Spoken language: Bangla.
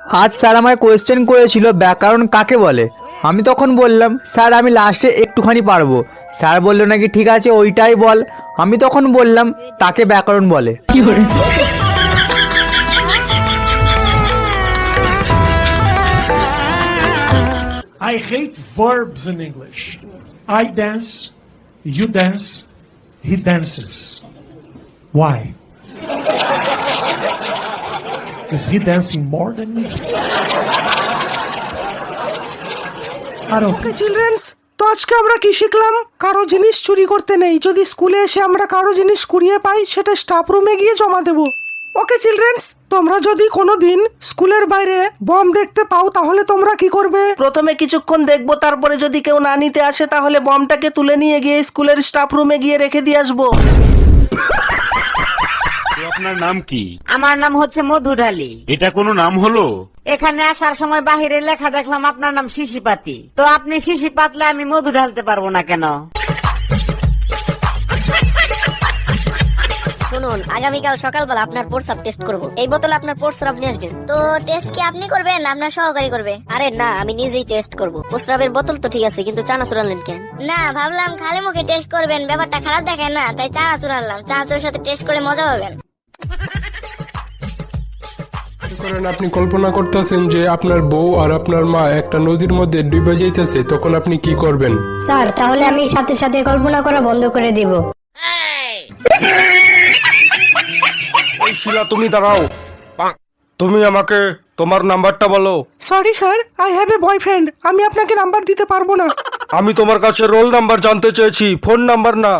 আজ স্যার আমায় কোয়েশ্চেন করেছিল ব্যাকরণ কাকে বলে আমি তখন বললাম স্যার আমি লাস্টে একটুখানি পারব স্যার বলল নাকি ঠিক আছে ওইটাই বল আমি তখন বললাম তাকে ব্যাকরণ বলে I hate verbs in English. I dance, you dance, he dances. Why? Is he dancing more than me? I don't think children's তো আজকে আমরা কি শিখলাম? কারও জিনিস চুরি করতে নেই। যদি স্কুলে এসে আমরা কারও জিনিস কুড়িয়ে পাই সেটা স্টাফ রুমে গিয়ে জমা দেব। ওকে চিলড্রেন্স তোমরা যদি কোনো দিন স্কুলের বাইরে বম দেখতে পাও তাহলে তোমরা কি করবে? প্রথমে কিছুক্ষণ দেখব তারপরে যদি কেউ না নিতে আসে তাহলে বমটাকে তুলে নিয়ে গিয়ে স্কুলের স্টাফ রুমে গিয়ে রেখে দিয়ে আসব। আপনার নাম কি? আমার নাম হচ্ছে মধু ঢালি। এটা কোনো নাম হলো? এখানে আসার সময় বাহিরে লেখা দেখলাম আপনার নাম শিশিপাতি। তো আপনি শিশি পাতলে আমি মধু ঢালতে পারব না কেন? শুনুন আগামীকাল সকালবেলা আপনার প্রস্রাব টেস্ট করব। এই বোতলে আপনার প্রস্রাব নিয়ে আসবেন। তো টেস্ট কি আপনি করবেন আপনার সহকারী করবে? আরে না আমি নিজেই টেস্ট করব। প্রস্রাবের বোতল তো ঠিক আছে কিন্তু চানা চুরালেন কেন? না ভাবলাম খালি মুখে টেস্ট করবেন ব্যাপারটা খারাপ দেখেন না তাই চা চুরালাম চা চোর সাথে টেস্ট করে মজা পাবেন। করেন আপনি কল্পনা করতেছেন যে আপনার বউ আর আপনার মা একটা নদীর মধ্যে ডুবে যাইতেছে তখন আপনি কি করবেন? স্যার তাহলে আমি সাথে সাথে কল্পনা করা বন্ধ করে দিব। এই শিলা তুমি দাঁড়াও। তুমি আমাকে তোমার নাম্বারটা বলো। Sorry sir I have a boyfriend আমি আপনাকে নাম্বার দিতে পারব না। আমি তোমার কাছে রোল নাম্বার জানতে চেয়েছি ফোন নাম্বার না।